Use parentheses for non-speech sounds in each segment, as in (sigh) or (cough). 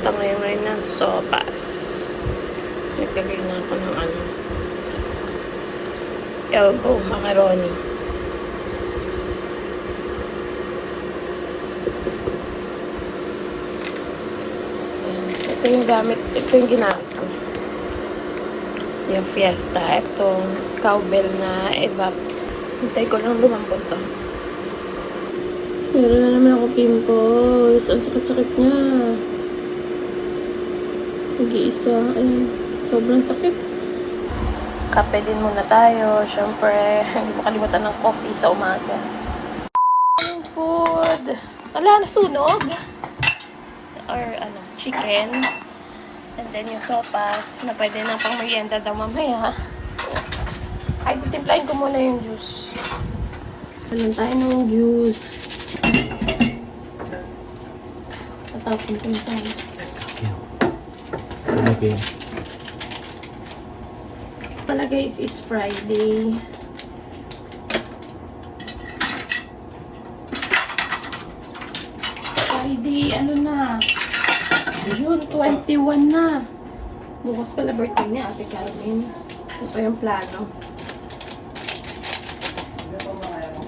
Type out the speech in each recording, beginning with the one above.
pupunta ngayon ngayon ng sopas. Nagtagay na ako ng ano. Elbow macaroni. Ayan. Ito yung gamit, ito yung ginamit ko. Yung Fiesta, itong cowbell na evap. Hintay ko lang lumambot to. Meron na naman ako pimples. Ang sakit-sakit niya. Nag-iisa. Ayan. Sobrang sakit. Kape din muna tayo. Siyempre, (laughs) hindi makalimutan ng coffee sa umaga. Food. Wala, nasunog. Or ano, chicken. And then yung sopas na pwede na pang merienda daw mamaya. Ay, titimplahin ko muna yung juice. Alam tayo ng juice. Tatapon ko na sana. Okay. Pala guys, is Friday. Friday, ano na? June 21 na. Bukas pala birthday ni Ate Carmen. Ito pa yung plano.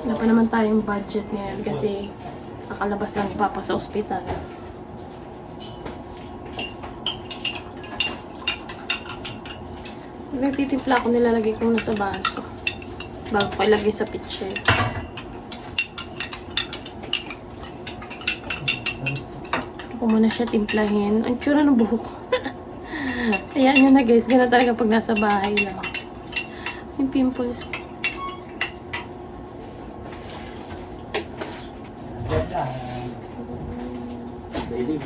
Wala pa naman tayong budget ngayon kasi kakalabas lang ni Papa sa ospital. Nagtitimpla ako, nilalagay ko muna sa baso. Bago ko ilagay sa pitcher. Ako muna siya timplahin. Ang tsura ng buhok. (laughs) Ayan nyo na guys, gano'n talaga pag nasa bahay lang. Yung pimples ko. Daily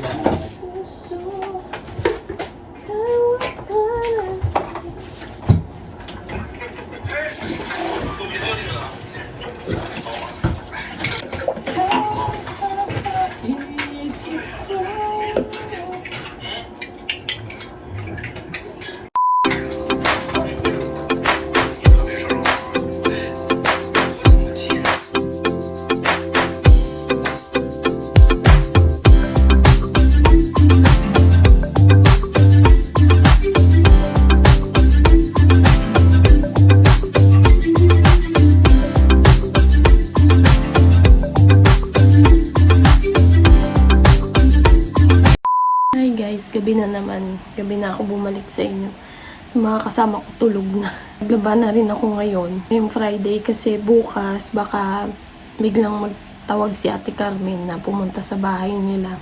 gabi na naman. Gabi na ako bumalik sa inyo. Yung mga kasama ko tulog na. Naglaba na rin ako ngayon. Yung Friday kasi bukas baka biglang magtawag si Ate Carmen na pumunta sa bahay nila.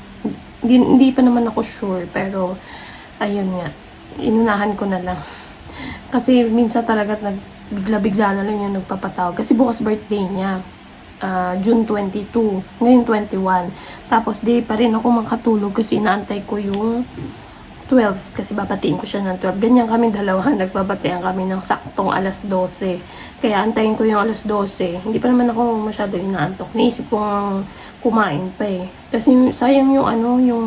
Hindi, hindi pa naman ako sure pero ayun nga. Inunahan ko na lang. (laughs) Kasi minsan talaga nag, bigla-bigla na lang yung nagpapatawag. Kasi bukas birthday niya ah, June 22, ngayon 21. Tapos di pa rin ako makatulog kasi inaantay ko yung 12 kasi babatiin ko siya ng 12. Ganyan kami dalawa, (laughs) nagbabatian kami ng saktong alas 12. Kaya antayin ko yung alas 12. Hindi pa naman ako masyado inaantok. Naisip kong kumain pa eh. Kasi sayang yung ano, yung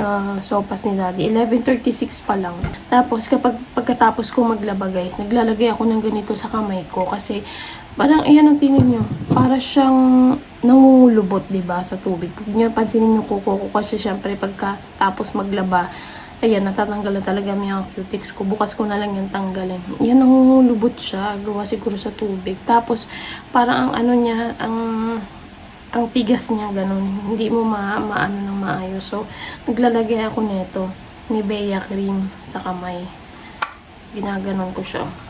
ah, sopas ni daddy. 11.36 pa lang. Tapos kapag pagkatapos ko maglaba guys, naglalagay ako ng ganito sa kamay ko kasi parang ayan ang tingin nyo. Para siyang nangungulubot, ba sa tubig. Pag nyo pansinin yung kuko ko kasi syempre pagkatapos maglaba, ayan, natatanggal na talaga yung cutics ko. Bukas ko na lang yung tanggalin. Yan, nangungulubot siya. Gawa siguro sa tubig. Tapos, parang ang ano niya, ang ang tigas niya, ganun. Hindi mo ma maano ng maayos. So, naglalagay ako nito, Nivea cream sa kamay. Ginaganon ko siya.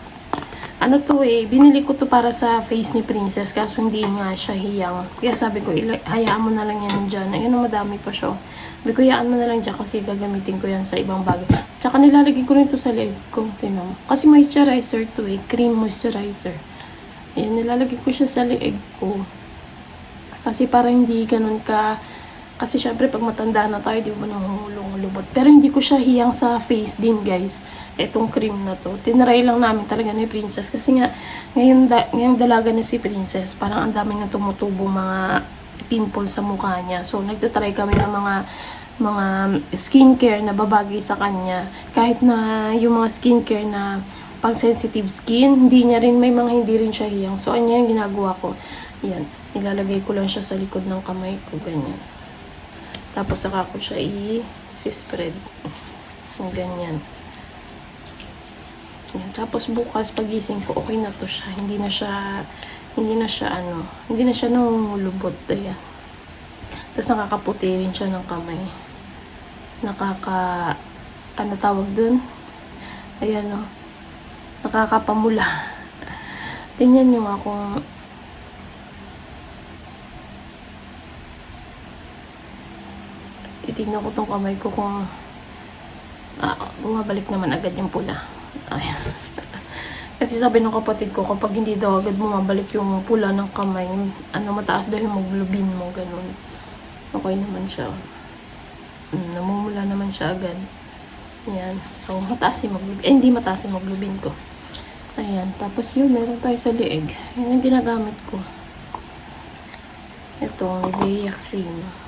Ano to eh, binili ko to para sa face ni Princess, kaso hindi nga siya hiyang. Kaya sabi ko, hayaan mo na lang yan dyan. Ayun, madami pa siya. Sabi ko, hayaan mo na lang dyan kasi gagamitin ko yan sa ibang bagay. Tsaka nilalagay ko rin to sa leg ko. Tinan. Kasi moisturizer to eh, cream moisturizer. Ayan, nilalagay ko siya sa leeg ko. Kasi para hindi ganun ka... Kasi syempre pag matanda na tayo, di ba nanguhulong lubot. Pero hindi ko siya hiyang sa face din, guys. Etong cream na to. Tinry lang namin talaga ni Princess. Kasi nga, ngayon, da, ngayong dalaga na si Princess, parang ang dami nga tumutubo mga pimples sa mukha niya. So, nagtatry kami ng mga mga skincare na babagay sa kanya. Kahit na yung mga skincare na pang sensitive skin, hindi niya rin, may mga hindi rin siya hiyang. So, ano yung ginagawa ko? Yan, nilalagay ko lang siya sa likod ng kamay ko, ganyan. Tapos saka ko siya i spread. Yung ganyan. Yan. Tapos bukas pagising ko, okay na to siya. Hindi na siya, hindi na siya ano, hindi na siya nangungulubot. Ayan. Tapos nakakaputi rin siya ng kamay. Nakaka, ano tawag dun? Ayan o. Nakakapamula. (laughs) Tingnan nyo nga kung itignan ko tong kamay ko kung ah, bumabalik naman agad yung pula. Ayan. (laughs) Kasi sabi ng kapatid ko, kapag hindi daw agad bumabalik yung pula ng kamay, ano, mataas daw yung hemoglobin mo, ganun. Okay naman siya. Mm, namumula naman siya agad. Ayan. So, mataas yung hemoglobin. Eh, hindi mataas yung hemoglobin ko. Ayan. Tapos yun, meron tayo sa leeg. Yan ang ginagamit ko. Ito, Nivea cream.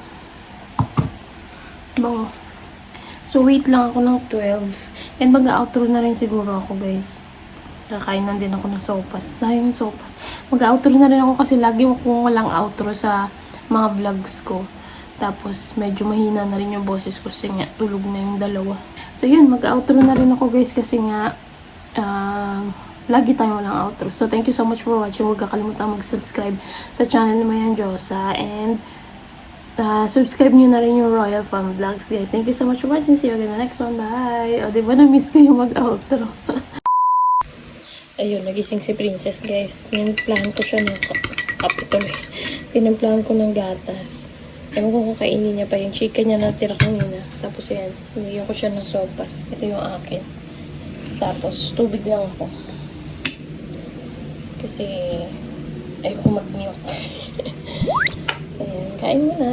Bango. So, wait lang ako ng 12. And mag-outro na rin siguro ako, guys. Kakain na din ako ng sopas. Sayang sopas. Mag-outro na rin ako kasi lagi akong walang outro sa mga vlogs ko. Tapos, medyo mahina na rin yung boses ko kasi nga, tulog na yung dalawa. So, yun, mag-outro na rin ako, guys, kasi nga, ah, lagi tayong walang outro. So, thank you so much for watching. Huwag kakalimutan mag-subscribe sa channel ni Mayan Josa. And, Ah, subscribe nyo na rin yung Royal Farm Vlogs, guys. Thank you so much for watching. See you again in the next one. Bye! O, di ba na-miss ko yung mag-outro? (laughs) Ayun, nagising si Princess, guys. Pinimplahan ko siya ng kapituloy. Pinimplahan ko ng gatas. Ewan ko kung kainin niya pa yung chicken niya na tira kanina. Tapos yan, hinigyan ko siya ng sopas. Ito yung akin. Tapos, tubig lang ako. Kasi, ayoko mag-milk. (laughs) Ayan, kain mo na.